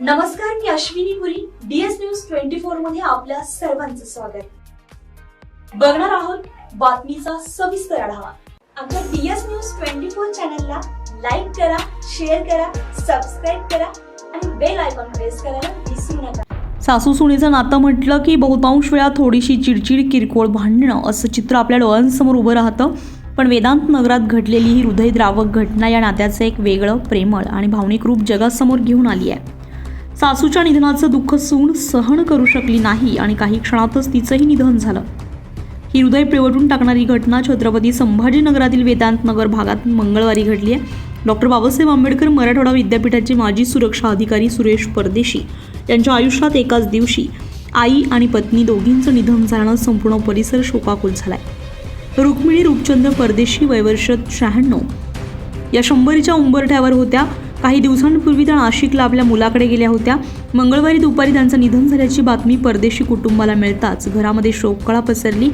नमस्कार मी Ashwini Puri D S news twenty फोरमध्ये आपल्या सर्वांचं स्वागत. बघणार आहोत बातमीचा सविस्तर आढावा. आमच्या D S news twenty four चॅनलला लाईक करा शेअर करा सबस्क्राईब करा आणि बेल आयकॉन प्रेस करायला विसरू नका. सासू सुनेचं नातं म्हटलं की बहुतांश वेळा थोडीशी चिडचिड किरकोळ भांडणं असं चित्र आपल्या डोळ्यांसमोर उभं राहतं. पण वेदांत नगरात घडलेली ही हृदयद्रावक घटना या नात्याचं एक वेगळं प्रेमळ आणि भावनिक रूप जगासमोर घेऊन आली आहे. सासूच्या निधनाचं दुःख सून सहन करू शकली नाही आणि काही क्षणातच तिचंही निधन झालं. ही हृदय पिळवटून टाकणारी घटना छत्रपती संभाजीनगरातील वेदांत नगर भागात मंगळवारी घडली आहे. डॉक्टर बाबासाहेब आंबेडकर मराठवाडा विद्यापीठाचे माजी सुरक्षा अधिकारी सुरेश परदेशी यांच्या आयुष्यात एकाच दिवशी आई आणि पत्नी दोघींचं निधन झाल्यानं संपूर्ण परिसर शोकाकुल झालाय. रुक्मिणी रूपचंद्र परदेशी वयवर्ष शहाण्णव. या शंभरीच्या उंबरठ्यावर होत्या काही दिवसांपूर्वी त्या नाशिकला आपल्या मुलाकडे गेल्या होत्या. मंगळवारी दुपारी त्यांचं निधन झाल्याची बातमी परदेशी कुटुंबाला मिळताच घरामध्ये शोककळा पसरली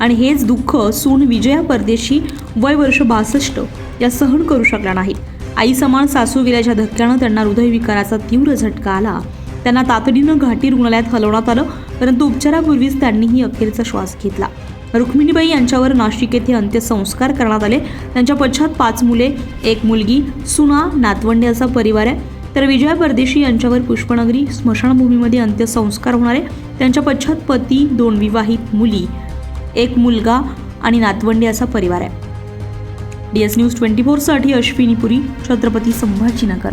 आणि हेच दुःख सून विजया परदेशी वय वर्ष बासष्ट या सहन करू शकला नाही. आई समान सासू गेल्याच्या धक्क्यानं त्यांना हृदयविकाराचा तीव्र झटका आला. त्यांना तातडीनं घाटी रुग्णालयात हलवण्यात आलं परंतु उपचारापूर्वीच त्यांनीही अखेरचा श्वास घेतला. रुक्मिणीबाई यांच्यावर नाशिक येथे अंत्यसंस्कार करण्यात आले. त्यांच्या पश्चात पाच मुले एक मुलगी सुना नातवंडे असा परिवार आहे. तर विजया परदेशी यांच्यावर पुष्पनगरी स्मशानभूमीमध्ये अंत्यसंस्कार होणार आहे. त्यांच्या पश्चात पती दोन विवाहित मुली एक मुलगा आणि नातवंडे असा परिवार आहे. डी एस न्यूज ट्वेंटी फोरसाठी अश्विनी पुरी छत्रपती संभाजीनगर.